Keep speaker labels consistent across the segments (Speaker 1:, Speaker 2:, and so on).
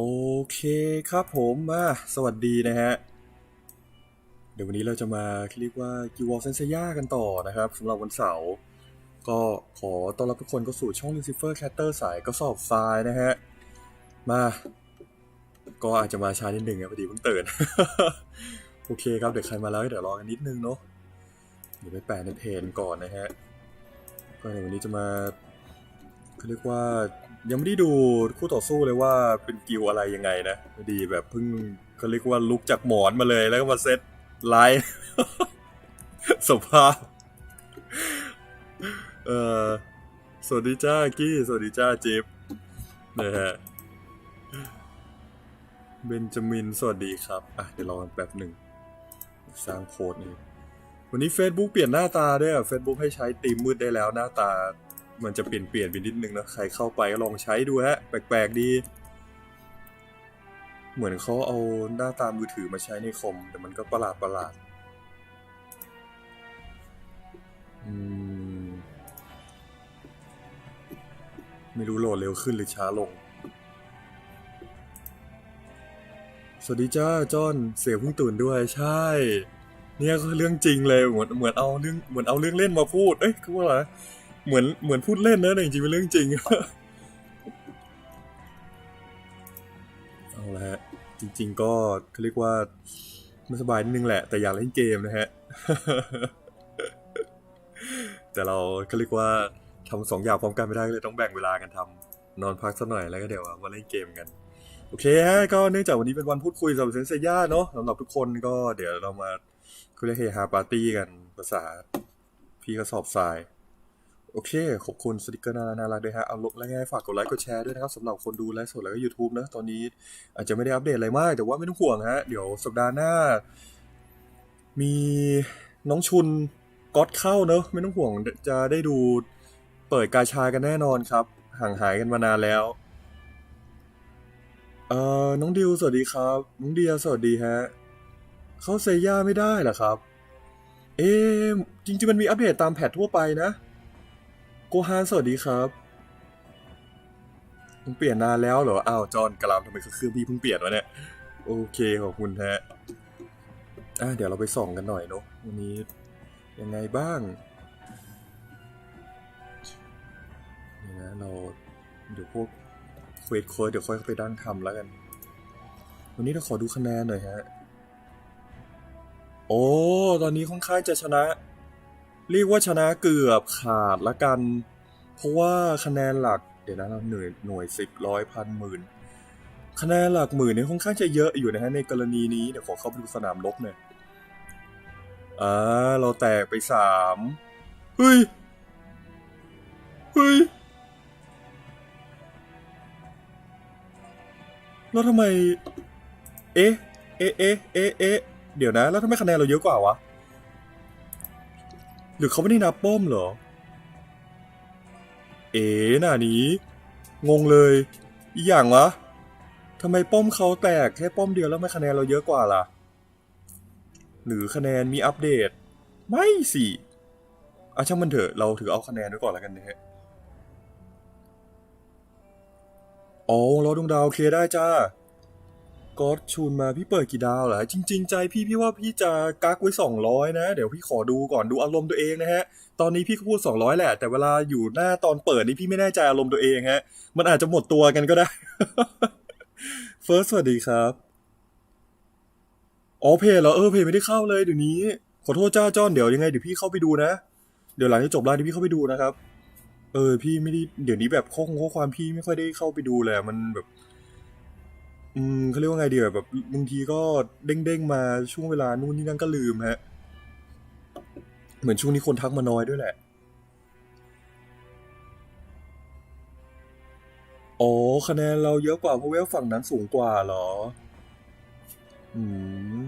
Speaker 1: โอเคครับผมมาสวัสดีนะฮะ เดี๋ยววันนี้เราจะมาเรียกว่ากิวอลเซนเซย่กันต่อนะครับสำหรับวันเสาร์ก็ขอต้อนรับทุกคนเข้าสู่ช่อง Lucifer Catter สายก็สอบทรายนะฮะ มา ก็อาจจะมาช้านิดหนึ่งนะพอดีเพิ่งตื่น โอเคครับ เดี๋ยวใครมาแล้วเดี๋ยวรอกันนิดนึงเนาะเดี๋ยวไปแปะในเพจก่อนนะฮะก็เดี๋ยววันนี้จะมาเขาเรียกว่า ยังไม่ได้ดูคู่ต่อสู้เลยว่าเป็นกิวอะไรยังไงนะพอดีแบบเพิ่งเขาเรียกว่าลุกจากหมอนมาเลยแล้วก็มาเซตไลฟ์สภาพเออสวัสดีจ้ากี้ สวัสดีจ้าจิ๊บนะฮะเบนจามิน สวัสดีครับ อะ เดี๋ยวรอกันแป๊บหนึ่ง สร้างโค้ดนี่วันนี้ Facebook เปลี่ยนหน้าตาด้วยอะ Facebook ให้ใช้ตีมมืดได้แล้วหน้าตา มันจะเปลี่ยนเปลี่ยนไปนิดนึงนะใครเข้าไปก็ลองใช้ดูฮะ แปลกๆดี เหมือนเขาเอาหน้าตามือถือมาใช้ในคอมแต่มันก็ประหลาดประหลาดไม่รู้โหลดเร็วขึ้นหรือช้าลง สวัสดีจ้าจอนเสียเพิ่งตื่นด้วยใช่ เนี่ยเรื่องจริงเลยเหมือนเหมือนเอาเรื่องเหมือนเอาเรื่องเล่นมาพูด เอ้ยคือว่าอะไร เหมือนเหมือนพูดเล่นนะแต่จริงๆเป็นเรื่องจริงเอาละฮะจริง ๆ ก็เขาเรียกว่าไม่สบายนิดนึงแหละแต่อยากเล่นเกมนะฮะ แต่เราก็เรียกว่าทำสองอย่างพร้อมกันไม่ได้ก็เลยต้องแบ่งเวลากันทำนอนพักสักหน่อยแล้วก็เดี๋ยวมาเล่นเกมกันโอเคฮะก็เนื่องจากวันนี้เป็นวันพูดคุยสำหรับเซนเซย่าเนาะสำหรับทุกคนก็เดี๋ยวเรามาคุยเรียกเฮฮาปาร์ตี้กันภาษาพี่ก็สอบทราย โอเค ขอบคุณสติกเกอร์น่ารักน่ารักด้วยฮะ เอาลงแล้วไงฝากกดไลค์กดแชร์ด้วยนะครับสำหรับคนดูไลฟ์สดแล้วก็ YouTube นะ ตอนนี้อาจจะไม่ได้อัปเดตอะไรมาก แต่ว่าไม่ต้องห่วงฮะ เดี๋ยวสัปดาห์หน้า มีน้องชุนก๊อตเข้าเนอะไม่ต้องห่วงจะได้ดูเปิดกาชากันแน่นอนครับ ห่างหายกันมานานแล้ว เอ่อ น้องดิวสวัสดีครับ น้องเดียสวัสดีฮะ เข้าเซย่าไม่ได้เหรอครับ เอ๊จริงๆมันมีอัปเดตตามแพททั่วไปนะ โกฮานสวัสดีครับมึงเปลี่ยนนานแล้วเหรออ้าวจอนกรามทำไมเครื่องพี่เพิ่งเปลี่ยนวะเนี่ยโอเคขอบคุณฮะอะเดี๋ยวเราไปส่องกันหน่อยเนาะวันนี้ยังไงบ้างนี่นะเราเดี๋ยวพวกเควสโค้ดเดี๋ยวค่อยไปดั้งทำแล้วกัน วันนี้เราขอดูคะแนนหน่อยฮะ โอ้ ตอนนี้ค่อนข้างจะชนะ เรียกว่าชนะเกือบขาดละกัน เพราะว่าคะแนนหลัก เดี๋ยวนะเราหน่วยหน่วยสิบร้อยพันหมื่นคะแนนหลักหมื่นเนี่ยค่อนข้างจะเยอะอยู่นะฮะในกรณีนี้เดี๋ยวขอเข้าไปดูสนามรบหน่อยอ่าเราแตกไปสามเฮ้ยเฮ้ยแล้วทำไมเอ๊เอ๊ะ เอ๊ะ เอ๊ะ เอ๊ะ เดี๋ยวนะ แล้วทำไมคะแนนเราเยอะกว่าวะ หรือเขาไม่ได้นับป้อมเหรอ เอ๋น่ะนี้ งงเลย อีกอย่างวะทำไมป้อมเขาแตกแค่ป้อมเดียวแล้วไม่คะแนนเราเยอะกว่าล่ะ หรือคะแนนมีอัปเดต ไม่สิอะช่างมันเถอะเราถือเอาคะแนนไว้ก่อนแล้วกันนะฮะอ๋อรอดวงดาวโอเคได้จ้า ก็ชูนมาพี่เปิดกี่ดาวเหรอจริง ๆ ใจพี่พี่ว่าพี่จะกักไว้สองร้อยนะ เดี๋ยวพี่ขอดูก่อนดูอารมณ์ตัวเองนะฮะ ตอนนี้พี่ก็พูดสองร้อยแหละ แต่เวลาอยู่หน้าตอนเปิดนี่พี่ไม่แน่ใจอารมณ์ตัวเองฮะ มันอาจจะหมดตัวกันก็ได้เฟิร์สสวัสดีครับอ๋อเพจเหรอเออเพจไม่ได้เข้าเลยเดี๋ยวนี้ ขอโทษจ้าจ้อนเดี๋ยวยังไงเดี๋ยวพี่เข้าไปดูนะ เดี๋ยวหลังจากจบไลฟ์เดี๋ยวพี่เข้าไปดูนะครับ เออพี่ไม่ได้เดี๋ยวนี้แบบข้อความพี่ไม่ค่อยได้เข้าไปดูเลยอะมันแบบ อืมเขาเรียกว่าไงดีแบบบางทีก็เด้งๆมาช่วงเวลานู่นนี่นั่นก็ลืมฮะ เหมือนช่วงนี้คนทักมาน้อยด้วยแหละ อ๋อคะแนนเราเยอะกว่าเพราะว่าฝั่งนั้นสูงกว่าเหรอ อืม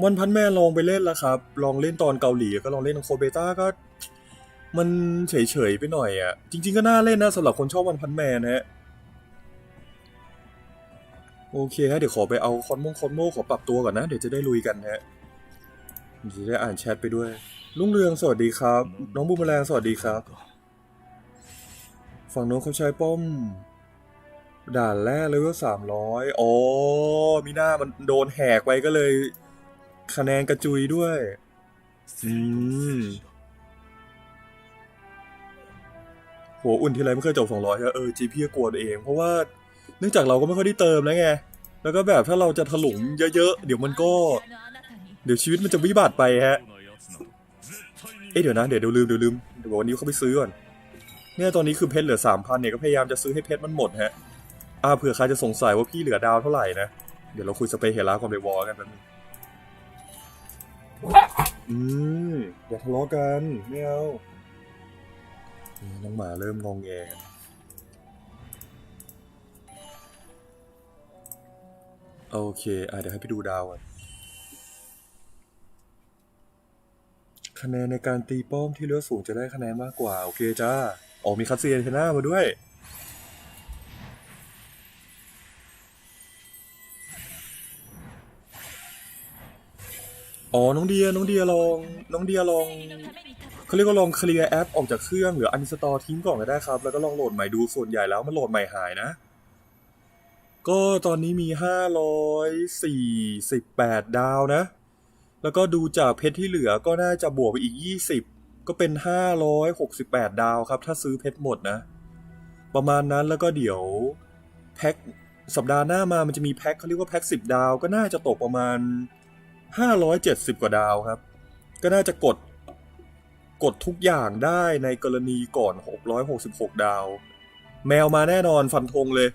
Speaker 1: มอนพันแม่ลองไปเล่นแล้วครับ ลองเล่นตอนเกาหลีก็ลองเล่นโคเบต้าก็ มันเฉยๆไปหน่อยอะ จริง ๆก็น่าเล่นนะสำหรับคนชอบวันพันแมนนะฮะ โอเคฮะเดี๋ยวขอไปเอาคอนมงคอนโมขอปรับตัวก่อนนะ เดี๋ยวจะได้ลุยกันฮะจะได้อ่านแชทไปด้วย ลุงเรืองสวัสดีครับ น้องบูมแมลงสวัสดีครับ ฝั่งโน้นเขาใช้ป้อม ด่านแรกเลยว่าสามร้อยอ๋อมีหน้ามันโดนแหกไปก็เลย คะแนนกระจุยด้วยอืมหัวอุ่นทีไรไม่เคยจบสองร้อยเออจีพี่กลัวตัวเอง เพราะว่า นื่องจากเราก็ไม่ค่อยได้เติมแล้วไง แล้วก็แบบถ้าเราจะถลุงเยอะๆ เดี๋ยวมันก็ เดี๋ยวชีวิตมันจะวิบัติไปฮะ เอ๊ะเดี๋ยวนะเดี๋ยวเดี๋ยวลืมเดี๋ยวลืมเดี๋ยววันนี้เขาไปซื้อก่อน เนี่ยตอนนี้คือเพชรเหลือสามพันเนี่ยก็พยายามจะซื้อให้เพชรมันหมดฮะ อ่าเผื่อใครจะสงสัยว่าพี่เหลือดาวเท่าไหร่นะ เดี๋ยวเราคุยสเปเฮล่าความเดวอกันแป๊บนึงอืมอย่าทะเลาะกันไม่เอาน้องหมาเริ่มงองแง โอเค อะเดี๋ยวให้ไปดูดาวก่อนคะแนนในการตีป้อมที่เลือดสูงจะได้คะแนนมากกว่า โอเคจ้าอ๋อมีคัสเซียนเทน่ามาด้วย อ๋อ น้องเดีย น้องเดียลอง น้องเดียลองเขาเรียกว่าลองเคลียร์แอปออกจากเครื่องหรืออันสตอทิ้งก่อนก็ได้ครับ แล้วก็ลองโหลดใหม่ดูส่วนใหญ่แล้วมันโหลดใหม่หายนะ ก็ตอนนี้มี 548 ดาวนะ แล้วก็ดูจากเพชรที่เหลือก็น่าจะบวกไปอีก 20 ก็เป็น 568 ดาวครับ ถ้าซื้อเพชรหมดนะ ประมาณนั้นแล้วก็เดี๋ยวแพ็คสัปดาห์หน้ามามันจะมีแพ็คเขาเรียกว่าแพ็ค10 ดาว ก็น่าจะตกประมาณ 570 กว่าดาวครับ ก็น่าจะกดกดทุกอย่างได้ในกรณีก่อน 666 ดาว แมวมาแน่นอนฟันธงเลย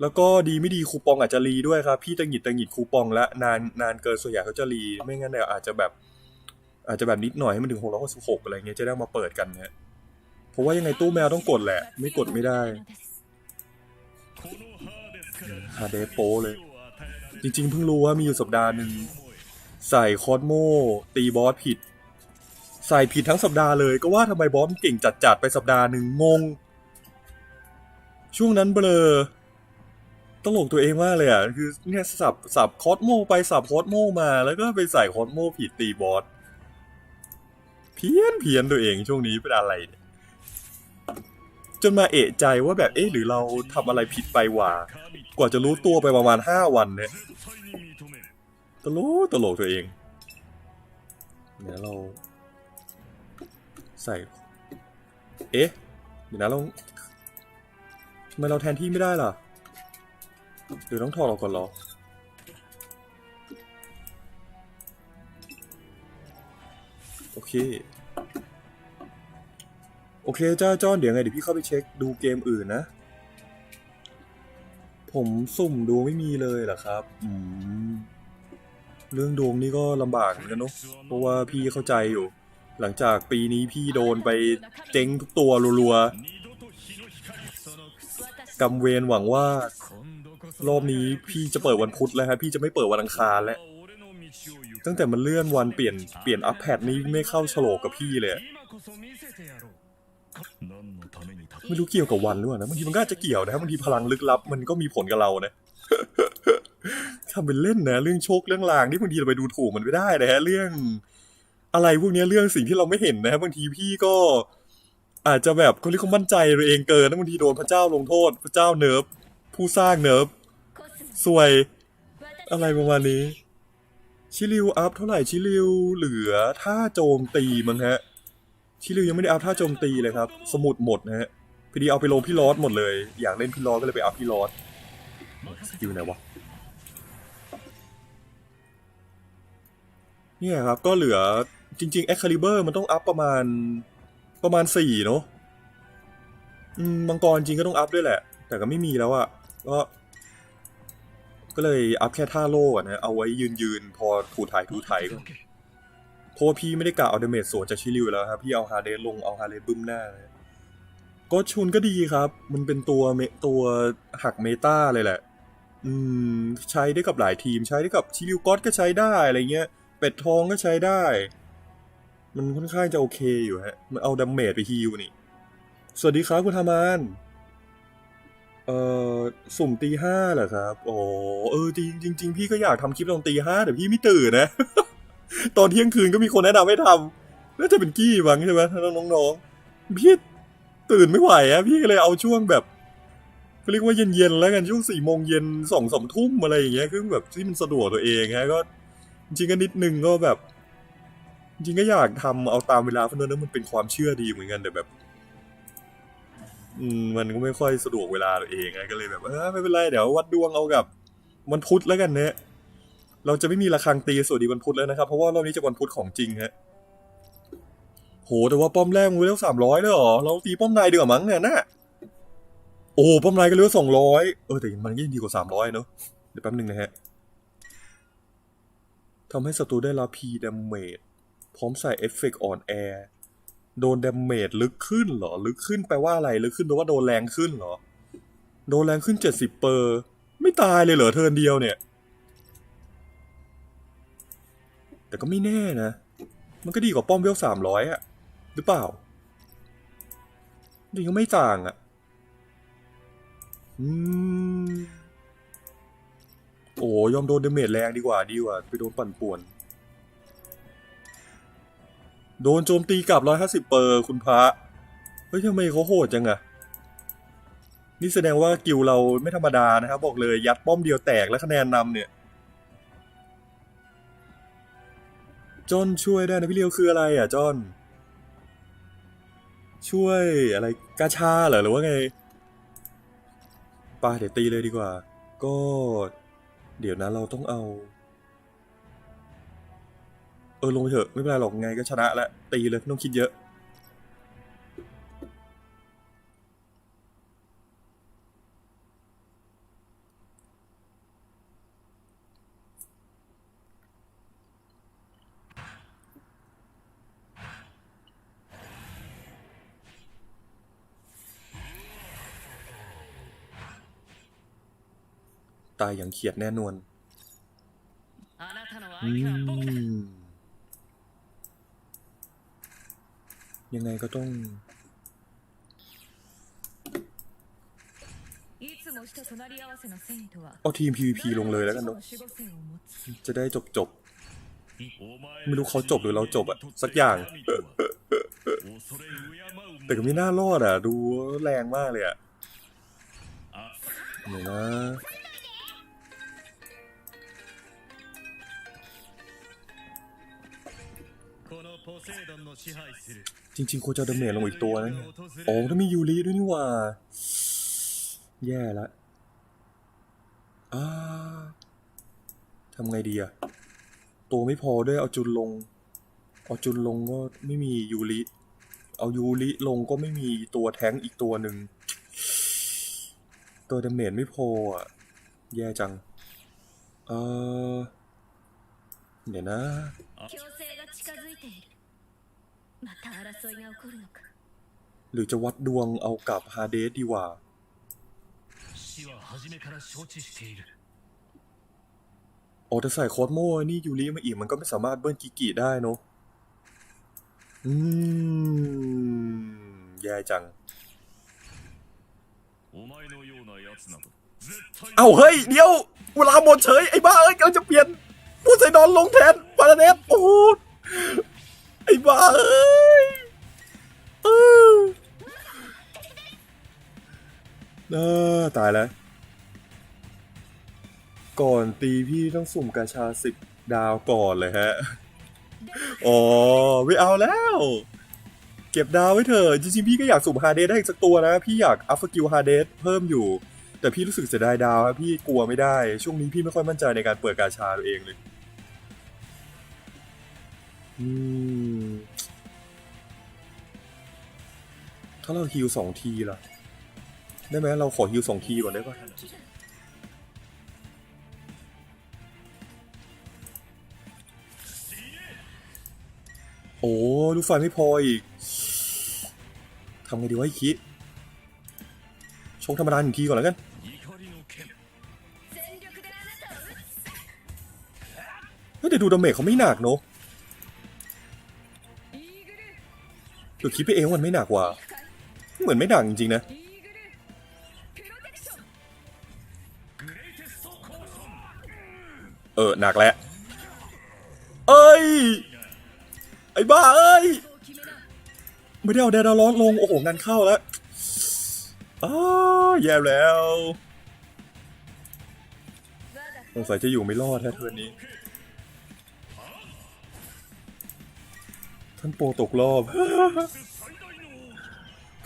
Speaker 1: แล้วก็ดีไม่ดีคูปองอาจจะรีด้วยครับ พี่ตังหิดตังหิดคูปองและนานนานเกินส่วนใหญ่เขาจะรีไม่งั้นเนี่ยอาจจะแบบ อาจจะแบบนิดหน่อยให้มันถึง666อยหกสิบหกอะไรเงี้ยจะได้มาเปิดกันเนี่ยเพราะว่ายังไงตู้แมวต้องกดแหละ ไม่กดไม่ได้ฮาเดโปเลย จริงๆเพิ่งรู้ว่ามีอยู่สัปดาห์หนึ่งใส่คอสโมตีบอสผิด ใส่ผิดทั้งสัปดาห์เลยก็ว่าทำไมบอสมันเก่งจัดๆไปสัปดาห์หนึ่งงง ช่วงนั้นเบลอ ตลกตัวเองมากเลยอะคือเนี่ยสับสับคอสโมไปสับคอสโมมาแล้วก็ไปใส่คอสโมผิดตีบอสเพี้ยนเพี้ยนตัวเองช่วงนี้เป็นอะไรเนี่ยจนมาเอะใจว่าแบบเอ๊ะหรือเราทำอะไรผิดไปวะกว่าจะรู้ตัวไปประมาณห้าวันเนี่ยตลกตลกตัวเองเดี๋ยวเรา ใส่ เอ๊ะเดี๋ยวนะเราทำไมเราแทนที่ไม่ได้ล่ะ หรือต้องถอดออกก่อนเหรอ โอเค โอเคจ้าจ้อนเดี๋ยวไงเดี๋ยวพี่เข้าไปเช็คดูเกมอื่นนะ ผมสุ่มดูไม่มีเลยเหรอครับ อืม เรื่องดวงนี่ก็ลำบากเหมือนกันเนาะเพราะว่าพี่เข้าใจอยู่ หลังจากปีนี้พี่โดนไปเจ๊งทุกตัวรัวๆกำเวรหวังว่า รอบนี้พี่จะเปิดวันพุธแล้วครับพี่จะไม่เปิดวันอังคารแล้ว ตั้งแต่มันเลื่อนวันเปลี่ยนเปลี่ยนอัพแพดนี้ไม่เข้าโฉลกกับพี่เลย ไม่รู้เกี่ยวกับวันหรือเปล่านะบางทีมันก็อาจจะเกี่ยวนะบางทีพลังลึกลับ มันก็มีผลกับเรานะทำเป็นเล่นนะเรื่องโชคเรื่องลางที่บางทีเราไปดูถูกมันไม่ได้นะฮะเรื่อง อะไรพวกนี้เรื่องสิ่งที่เราไม่เห็นนะฮะบางทีพี่ก็อาจจะแบบเขาเรียกเขามั่นใจตัวเองเกินนะบางทีโดนพระเจ้าลงโทษ พระเจ้าเนิร์ฟผู้สร้างเนิร์ฟ สวย อะไรประมาณนี้ ชิลิวอัพเท่าไหร่ชิลิวเหลือท่าโจมตีมั้งฮะ ชิลิวยังไม่ได้อัพท่าโจมตีเลยครับ สมุดหมดนะฮะพอดีเอาไปลงพี่ลอสหมดเลย อยากเล่นพี่ลอสก็เลยไปอัพพี่ลอสสกิลไหนวะเนี่ยครับ ก็เหลือจริงๆ Excalibur มันต้องอัพประมาณประมาณสี่เนาะมมังกรจริงก็ต้องอัพด้วยแหละ แต่ก็ไม่มีแล้วอะก็ ก็เลยอัพแค่ท่าโล่อะนะเอาไว้ยืนยืนๆพอถูถ่ายถูถ่ายก่อนเพราะว่าพี่ไม่ได้กะเอาเดเมจสวนจากชิลิวแล้วครับพี่เอาฮาเดสลงเอาฮาเดสบึ้มหน้านะก็ชุนก็ดีครับ มันเป็นตัวเมตัวหักเมตาเลยแหละ อืม ใช้ได้กับหลายทีม ใช้ได้กับชิลิวก็อตก็ใช้ได้อะไรเงี้ย เป็ดทองก็ใช้ได้ มันค่อนข้างจะโอเคอยู่ฮะ มันเอาดาเมจไปฮีลนี่ สวัสดีครับคุณธามาน เออสุ่มตีห้าเหรอครับ โอ้เออจริงจริงพี่ก็อยากทำคลิปตอนตีห้าแต่พี่ไม่ตื่นนะ ตอนเที่ยงคืนก็มีคนแนะนำให้ทำน่าจะเป็นกี้บ้างใช่ไหมน้องๆพี่ตื่นไม่ไหวอะพี่ก็เลยเอาช่วงแบบเรียกว่าเย็นๆแล้วกันช่วงสี่โมงเย็นสองสามทุ่มอะไรอย่างเงี้ยคือแบบที่มันสะดวกตัวเองฮะก็จริงก็นิดนึงก็แบบ จริงก็อยากทำเอาตามเวลาเพราะนั้นมันเป็นความเชื่อดีเหมือนกันแต่แบบ มันก็ไม่ค่อยสะดวกเวลาตัวเองไงก็เลยแบบเออไม่เป็นไรเดี๋ยววัดดวงเอากับวันพุธแล้วกันเนี่ยเราจะไม่มีระฆังตีสวัสดีวันพุธแล้วนะครับ เพราะว่ารอบนี้จะวันพุธของจริงฮะโหแต่ว่าป้อมแรกมันเลี้ยวสามร้อยเลยเหรอเราตีป้อมในดีกว่ามั้งเนี่ยน่ะโอ้ป้อมในก็เลี้ยวสองร้อยเออแต่มันก็ยังดีกว่าสามร้อยเนอะเดี๋ยวแป๊บนึงนะฮะทำให้ศัตรูได้รับพีดาเมจพร้อมใส่เอฟเฟกต์อ่อนแอ โดนดาเมจลึกขึ้นเหรอ ลึกขึ้นแปลว่าอะไร ลึกขึ้นแปลว่าโดนแรงขึ้นเหรอ โดนแรงขึ้นเจ็ดสิบเปอร์ ไม่ตายเลยเหรอเทินเดียวเนี่ย แต่ก็ไม่แน่นะ มันก็ดีกว่าป้อมเวลสามร้อยอะหรือเปล่าจริงก็ไม่ต่างอะอืมโอ้ยอมโดนเดเมจแรงดีกว่าดีกว่า ไปโดนปั่นป่วน โดนโจมตีกลับร้อยห้าสิบเปอร์คุณพระ เฮ้ยทำไมเขาโหดจังอะนี่แสดงว่ากิลเราไม่ธรรมดานะครับ บอกเลยยัดป้อมเดียวแตกและคะแนนนำเนี่ยจอนช่วยได้นะพี่เลียวคืออะไรอะจอนช่วยอะไรกาชาเหรอหรือว่าไงป่าเดี๋ยวตีเลยดีกว่า ก็ เดี๋ยวนะเราต้องเอา เออลงไปเถอะไม่เป็นไรหรอกไงก็ชนะแล้วตีเลยไม่ต้องคิดเยอะ ตายอย่างเขียดแน่นวนอืมยังไงก็ต้อง
Speaker 2: いつも死と隣り合わせの戦意とは
Speaker 1: เอาทีม PVP ลงเลยแล้วกัน
Speaker 2: 誰
Speaker 1: เนาะ
Speaker 2: も一つの守護星を持つ
Speaker 1: จะได้จบจบ
Speaker 3: ไม่รู้เขาจบหรือเราจบอะสั
Speaker 1: สั
Speaker 3: ก
Speaker 1: ก
Speaker 3: อ
Speaker 1: อย่ า ย่าง ง แต่ก็ไม่น่ารอดอ่ะ ดูแรงมากเลยอ่ะเดี๋ยวนะ จริง ๆควรจะเอาดาเมจลงอีกตัวนะเนี่ยโอ้ถ้ามียูริด้วยนี่หว่า แย่ละอ่าทำไงดีอะตัวไม่พอด้วยเอาจุนลง เอาจุนลงก็ไม่มียูริ เอายูริลงก็ไม่มีตัวแท้งอีกตัวหนึ่ง ตัวดาเมจไม่พออะแย่จัง เออเดี๋ยวนะ หรือจะวัดดวงเอากับฮาเดสดีกว่าโอ้แต่ใส่คอสโมนี่ยูริมาอีกมันก็ไม่สามารถเบิ้ลกิกิได้เนอะอืมแย่จัง เอ้าเฮ้ย เดี๋ยว เวลาหมดเฉย ไอ้บ้าเอ้ยกำลังจะเปลี่ยนผู้ใส่นอนลงแทนปาราเนสโอ้โห ไอ้บ้าเอ้ยเออเออตายแล้ว ก่อนตีพี่ต้องสุ่มกาชาสิบดาวก่อนเลยฮะ อ๋อ ไม่เอาแล้ว เก็บดาวไว้เถอะจริงๆ พี่ก็อยากสุ่มฮาเดสได้อีกสักตัวนะ พี่อยากอัพสกิลฮาเดสเพิ่มอยู่ แต่พี่รู้สึกเสียดายดาวครับพี่กลัวไม่ได้ ช่วงนี้พี่ไม่ค่อยมั่นใจในการเปิดกาชาตัวเองเลย ถ้าเราฮิวสองทีล่ะ ได้ไหมเราขอฮิวสองทีก่อนได้ป่ะโอ้ลูกไฟไม่พออีกทำไงดีวะไอ้คิดชงธรรมดาหนึ่งทีก่อนแล้วกันเดี๋ยวดูดาเมจเขาไม่หนักเนาะ เดี๋วคิดไปเองมันไม่หนักว่ะเหมือนไม่หนักจริงๆนะเออหนักแล้วเอ้ย ไอ้บ้าเอ้ย ไม่ได้เอาแดดร้อนลง โอ้โหงานเข้าแล้วอ้าแย่แล้วสงสัยจะอยู่ไม่รอดแท้เทอนนี้ ท่านโปตกรอบ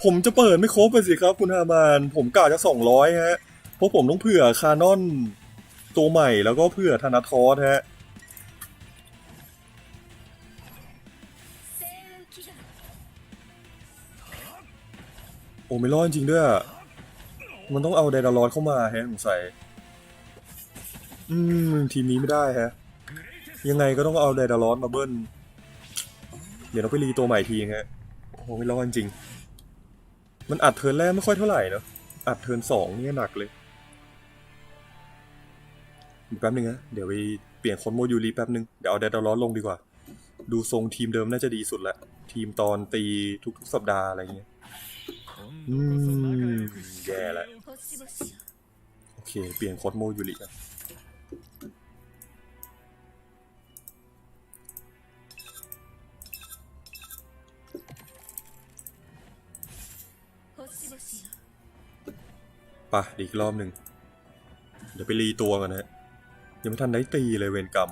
Speaker 1: ผมจะเปิดไม่ครบไปสิครับ คุณฮามาน ผมกะจะสองร้อยฮะ เพราะผมต้องเผื่อคานอนตัวใหม่แล้วก็เผื่อธนาทอสฮะโอ้ไม่รอดจริงด้วย มันต้องเอาไดดร้อนเข้ามาฮะสงสัย อืม ทีมนี้ไม่ได้ฮะ ยังไงก็ต้องเอาไดดร้อนมาเบิ้ล เดี๋ยวเราไปรีตัวใหม่ทีนะฮะโอ้โหไม่รอดจริง มันอัดเทิร์นแรกไม่ค่อยเท่าไหร่เนาะอัดเทิร์นสองเนี่ยหนักเลยแป๊บนึงนะเดี๋ยวไปเปลี่ยนคนโมยูรีแป๊บนึง เดี๋ยวเอาแดดาร้อนลงดีกว่า ดูทรงทีมเดิมน่าจะดีสุดละ ทีมตอนตีทุกๆสัปดาห์อะไรเงี้ย
Speaker 3: อืมแย่
Speaker 2: ละ
Speaker 1: โอเค เปลี่ยนโค้ดโมยูริอะ ปอีกรอบหนึ่ง เดี๋ยวไปรีตัวกันนะยังไม่ทันได้ตีเลยเวรกรรม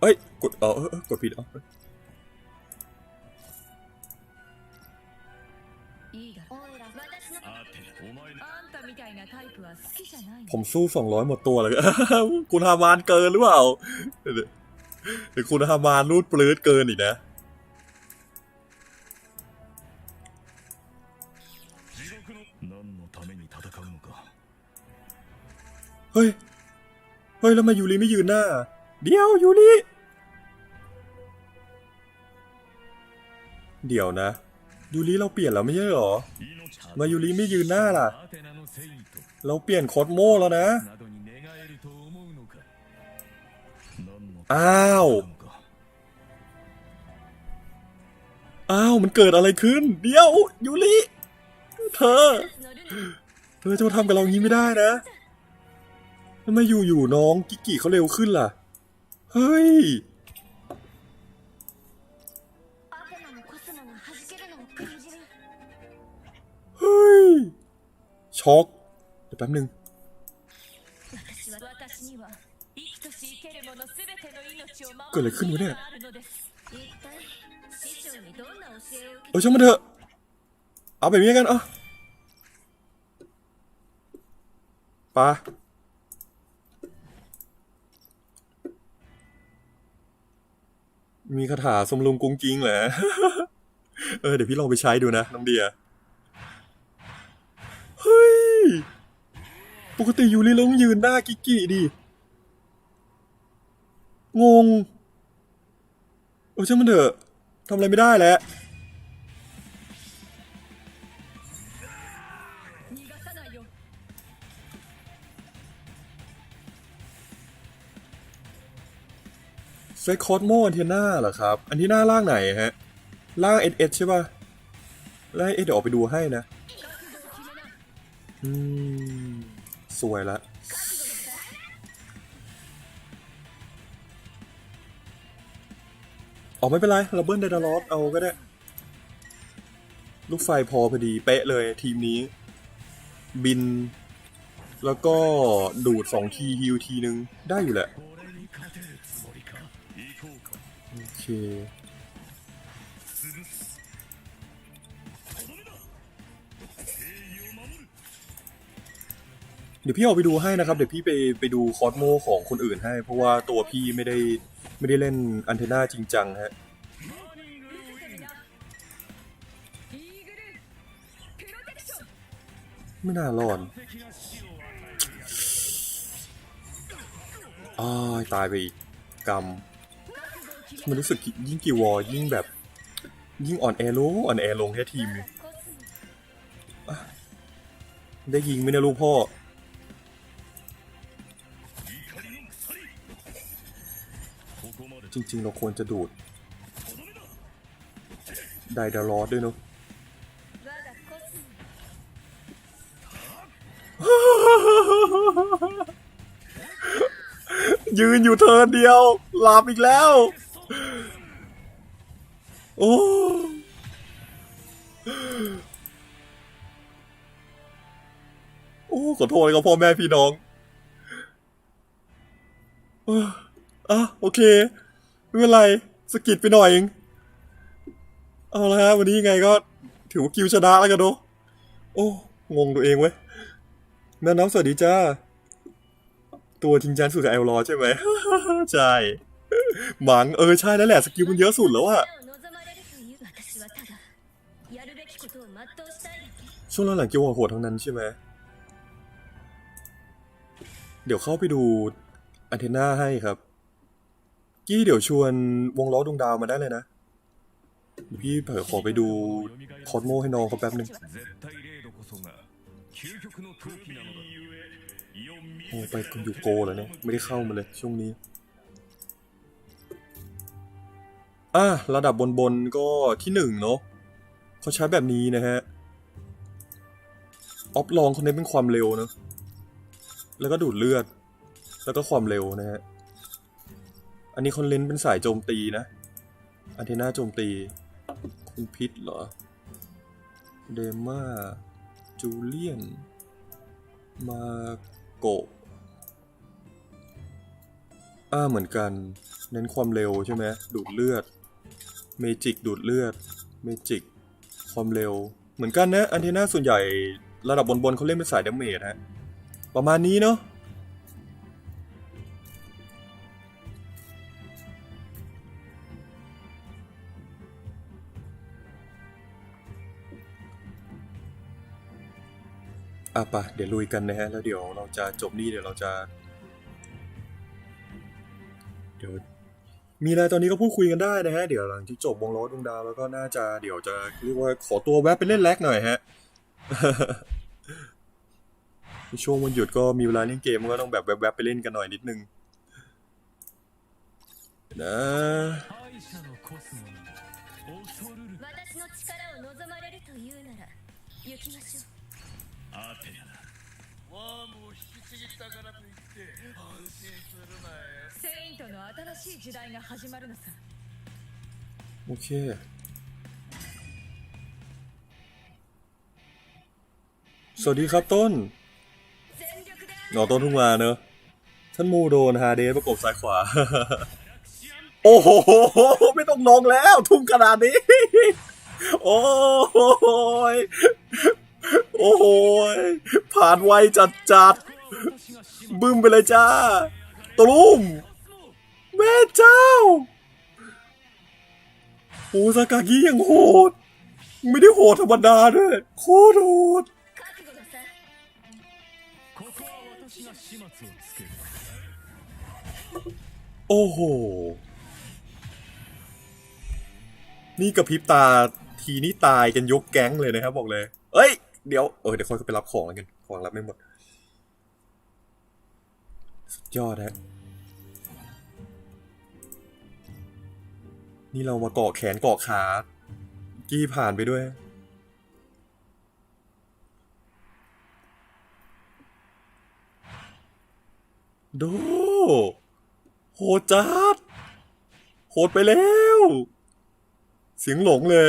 Speaker 1: เอ้ย กดเออเออกดผิดเออผมสู้สองร้อยหมดตัวเลยคุณฮามานเกินหรือเปล่าเดี๋ยวคุณฮามานรูดปลื้ดเกินอีกนะ เฮ้ย เฮ้ย แล้วมายูริไม่ยืนหน้า เดี๋ยวยูริ เดี๋ยวนะ ยูริเราเปลี่ยนแล้วไม่ใช่หรอ มายูริไม่ยืนหน้าล่ะ เราเปลี่ยนโคดโม่แล้วนะ อ้าว อ้าว มันเกิดอะไรขึ้น เดี๋ยวยูริ เธอ เธอจะมาทำกับเรางี้ไม่ได้นะ ทำไมอยู่ๆน้องกิกิเขาเร็วขึ้นล่ะ เฮ้ย เฮ้ย ช็อก เดี๋ยวแป๊บนึง เกิดอะไรขึ้นวะเนี่ย เออช่างมันเถอะ เอาไปเมียกัน เอไป มีคาถาสมลุงกุ้งกิ้งเหรอเออเดี๋ยวพี่ลองไปใช้ดูนะน้องเดียเฮ้ย ปกติยูริเราต้องยืนหน้ากิกกิดิ งงเออช่างมันเถอะทำอะไรไม่ได้แล้ว เซคอสโมอันเทน่าเหรอครับ อันที่หน้าล่างไหนฮะ ล่างเอเอใช่ป่ะล่างเอเดี๋ยวออกไปดูให้นะ อืม สวยละออกไม่เป็นไรเราเบิ้ลไดดารอสเอาก็ได้ ลูกไฟพอพอดีเป๊ะเลยทีมนี้ บิน แล้วก็ดูดสองทีฮิวทีนึง ได้อยู่แหละ เคเดี๋ยวพี่เอาไปดูให้นะครับ เดี๋ยวพี่ไปไปดูคอสโมของคนอื่นให้ เพราะว่าตัวพี่ไม่ได้ไม่ได้เล่นอันเทน่าจริงจังฮะไม่น่ารอ
Speaker 3: น
Speaker 1: อ้ายตายไปอีกกรรม มันรู้สึกยิ่งกิวอยิ่งแบบ ยิ่งอ่อนแอลงอ่อนแอลงแค่ทีม ได้ยิงไม่ได้ลูกพ่อ จริง ๆ เราควรจะดูด ไดดารอดด้วยเนาะยืนอยู่เธอเดียวหลับอีกแล้ว โอ้โอ้ขอโทษกับพ่อแม่พี่น้องอะโอเค ไม่เป็นไรสกิดไปหน่อยเองเอาละฮะวันนี้ยังไงก็ถือว่ากิวชนะแล้วกันเนาะโอ้งงตัวเองเว้ยแม่น้องสวัสดีจ้า ตัวทิงจันสุดกับแอลรอใช่ไหมใช่หมังเออใช่แล้วแหละสกิลมันเยอะสุดแล้วอะ ช่วงหลังๆเกี่ยวหัวทั้งนั้นใช่ไหมเดี๋ยวเข้าไปดูอันเทนนาให้ครับ กี้เดี๋ยวชวนวงล้อดวงดาวมาได้เลยนะ พี่เผอขอไปดูคอสโมให้น้องเขาแป๊บหนึ่งโอ้ไปคุณยูโกแล้วเนี่ย ไม่ได้เข้ามาเลยช่วงนี้ อะ ระดับบนๆก็ที่หนึ่งเนาะเขาใช้แบบนี้นะฮะ ออฟลองคนนี้เป็นความเร็วนะแล้วก็ดูดเลือด แล้วก็ความเร็วนะฮะ อันนี้คอนเลนเป็นสายโจมตีนะ อันเทน่าโจมตี คุณพิษเหรอ เดม่า จูเลียน มาโกะอ่าเหมือนกัน เน้นความเร็วใช่ไหม ดูดเลือด เมจิกดูดเลือด เมจิก ความเร็ว เหมือนกันนะ อันเทน่าส่วนใหญ่ ระดับบนๆเขาเล่นเป็นสายดาเมจฮะ ประมาณนี้เนาะอะปะเดี๋ยวลุยกันนะฮะ แล้วเดี๋ยวเราจะจบนี่เดี๋ยวเราจะ เดี๋ยวมีอะไรตอนนี้ก็พูดคุยกันได้นะฮะ เดี๋ยวหลังที่จบวงล้อดวงดาวแล้วก็น่าจะเดี๋ยวจะเรียกว่าขอตัวแวะไปเล่นแลกหน่อยฮะ ช่วงวันหยุดก็มีเวลาเล่นเกมก็ต้องแบบแวบๆไปเล่นกันหน่อยนิดนึงนะโอเค สวัสดีครับต้น
Speaker 2: ห
Speaker 1: นอต้นทุ่งนาเนอะ ท่านมูโดนฮาเดสประกบซ้ายขวา โอ้โห ไม่ต้องนองแล้ว ทุ่งขนาดนี้ โอ้ยโอ้โห ผ่านไวจัดจัด บึ้มไปเลยจ้าตลุ่มแม่เจ้าโอ้สากากี้ยังโหด ไม่ได้โหดธรรมดาด้วย โคตรโหด โอ้โห นี่กระพริบตาทีนี่ตายกันยกแก๊งเลยนะครับบอกเลย เอ้ย เดี๋ยวเออเดี๋ยวค่อยไปรับของแล้วกัน ของรับไม่หมด สุดยอดฮะ นี่เรามาเกาะแขนเกาะขา กี้ผ่านไปด้วย ดู โหดจัด โหดไปแล้ว เสียงหลงเลย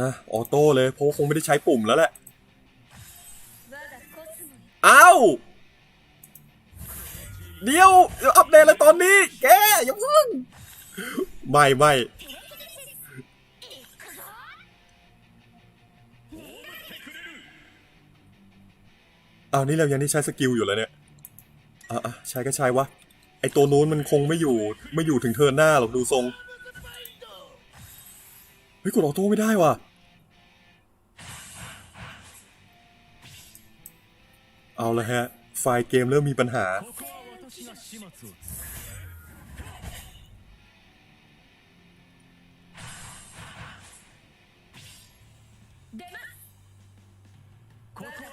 Speaker 1: นะออโต้เลยเพราะคงไม่ได้ใช้ปุ่มแล้วแหละ
Speaker 2: เอ้า
Speaker 1: วเดี๋ยวอัปเดตเลยตอนนี้ แกอย่าเพิ่ง ไม่ไม่อ้าวนี่เรายังได้ใช้สกิลอยู่แล้วเนี่ยอะอะใช้ก็ใช้วะ ไอตัวนู้นมันคงไม่อยู่ไม่อยู่ถึงเทินหน้าหรอกดูทรง เฮ้ยกดออโต้ไม่ได้ว่ะ เอาละฮะ ไฟล์เกมเริ่มมีปัญหา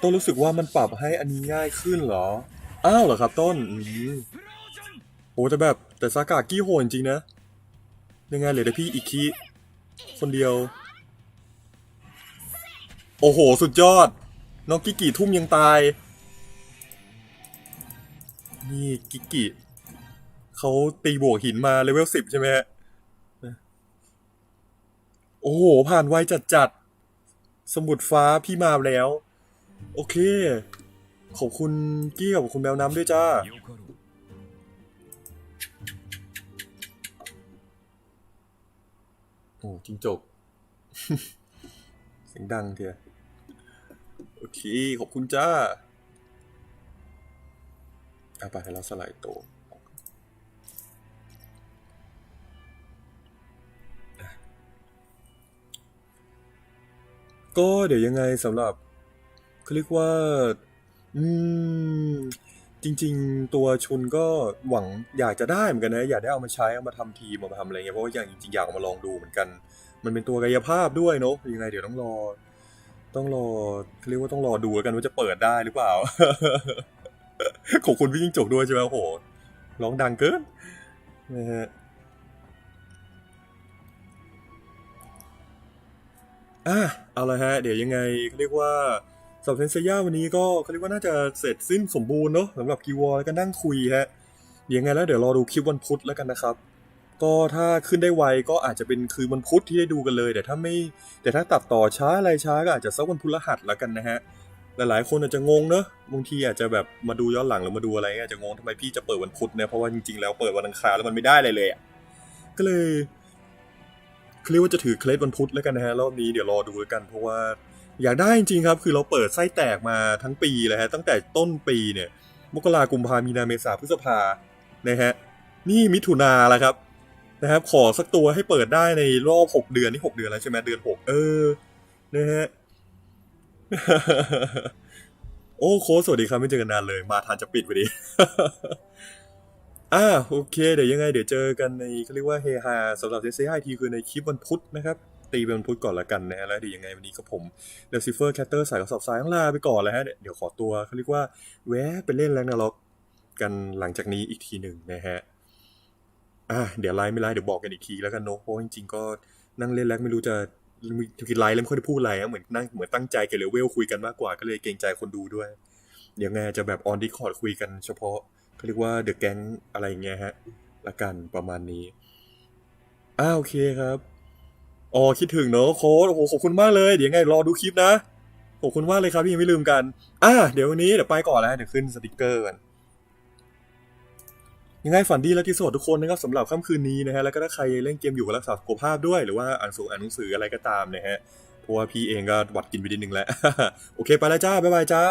Speaker 1: ต้นรู้สึกว่ามันปรับให้อันนี้ง่ายขึ้นเหรอ อ้าวเหรอครับต้นโอ้แต่แบบแต่สากากี้โหดจริงนะ ยังไงเหลือแต่พี่อีกคีคนเดียว โอ้โห สุดยอด น้องกิกิทุ่มยังตาย นี่กิกิเขาตีบวกหินมาเลเวลสิบใช่ไหมโอ้โห ผ่านไวจัดจัด สมุดฟ้าพี่มาแล้ว โอเค ขอบคุณกี้ขอบคุณแมวน้ำด้วยจ้า โอ้จิงจก เสียงดังเถอะโอเค ขอบคุณจ้าอาไปแล้าสลายตัวก็เดี๋ยวยังไงสำหรับ เขาเรียกว่า อืม จริง ๆ ตัวชุนก็หวังอยากจะได้เหมือนกันนะ อยากได้เอามาใช้ เอามาทำทีมเอามาทำอะไรเงี้ย เพราะว่าอย่างจริงๆอยากเอามาลองดูเหมือนกัน มันเป็นตัวกายภาพด้วยเนอะยังไงเดี๋ยวต้องรอ ต้องรอเขาเรียกว่าต้องรอดูกันว่าจะเปิดได้หรือเปล่า ขอบคุณพี่ยิ่งจกด้วยใช่ไหมโอ้โหร้องดังเกินนะฮะอะเอาละฮะ เดี๋ยวยังไงเขาเรียกว่า สำหรับเซนเซียวันนี้ก็เขาเรียกว่าน่าจะเสร็จสิ้นสมบูรณ์เนอะสำหรับกีวอลแล้วก็นั่งคุยฮะยังไงแล้วเดี๋ยวรอดูคลิปวันพุธแล้วกันนะครับ ก็ถ้าขึ้นได้ไวก็อาจจะเป็นคืนวันพุธที่ได้ดูกันเลย แต่ถ้าไม่แต่ถ้าตัดต่อช้าอะไรช้าก็อาจจะสักวันพฤหัสแล้วกันนะฮะหลายๆคนอาจจะงงเนอะบางทีอาจจะแบบมาดูย้อนหลังหรือมาดูอะไรอาจจะงงทำไมพี่จะเปิดวันพุธเนี่ยเพราะว่าจริงๆแล้วเปิดวันอังคารแล้วมันไม่ได้เลยเลยก็เลยเรียกว่าจะถือเคล็ดวันพุธแล้วกันนะฮะรอบนี้เดี๋ยวรอดูแล้วกันเพราะว่า อยากได้จริงๆครับคือเราเปิดไส้แตกมาทั้งปีเลยฮะตั้งแต่ต้นปีเนี่ยมกรากุมภามีนาเมษาพฤษภานะฮะนี่มิถุนาแล้วครับนะครับ ขอสักตัวให้เปิดได้ในรอบหกเดือนนี่หกเดือนแล้วใช่ไหมเดือนหกเออนะฮะโอ้โค้สวัสดีครับไม่เจอกันนานเลย มาทานจะปิดพอดีอ่าโอเค เดี๋ยวยังไง เดี๋ยวเจอกันในเขาเรียกว่าเฮฮาสำหรับเซซีไอทีคือในคลิปวันพุธนะครับ ตีเป็นพุธก่อนละกันนะฮะแล้วเดี๋ยวยังไงวันนี้ก็ผมเดลซิเฟอร์แคตเตอร์สายกระสอบทรายข้างลาไปก่อนแล้วฮะเดี๋ยวขอตัวเขาเรียกว่าแวะไปเล่นแรงนาล็อกกันหลังจากนี้อีกทีหนึ่งนะฮะอะเดี๋ยวไลฟ์ไม่ไลฟ์เดี๋ยวบอกกันอีกทีแล้วกันเนอะเพราะจริงๆก็นั่งเล่นแล้วไม่รู้จะคือไลฟ์แล้วไม่ค่อยได้พูดอะไรอะเหมือนนั่งเหมือนตั้งใจเกี่ยวกับเลเวลคุยกันมากกว่าก็เลยเกรงใจคนดูด้วยเดี๋ยวไงจะแบบออนดิคอร์ดคุยกันเฉพาะเขาเรียกว่าเดอะแก๊งอะไรอย่างเงี้ยฮะละกันประมาณนี้อ่าโอเคครับ อ๋อคิดถึงเนอะโค้ดโอ้โหขอบคุณมากเลย เดี๋ยวไงรอดูคลิปนะขอบคุณมากเลยครับที่ยังไม่ลืมกัน อ่าเดี๋ยววันนี้เดี๋ยวไปก่อนแล้วเดี๋ยวขึ้นสติกเกอร์กันยังไงฝันดีและที่สุดทุกคนนะครับสำหรับค่ำคืนนี้นะฮะแล้วก็ถ้าใครเล่นเกมอยู่ก็รักษาสุขภาพด้วยหรือว่าอ่านสูอ่านหนังสืออะไรก็ตามนะฮะเพราะว่าพี่เองก็หวัดกินไปนิดนึงแล้ว โอเคไปแล้วจ้าบ๊ายบายจ้า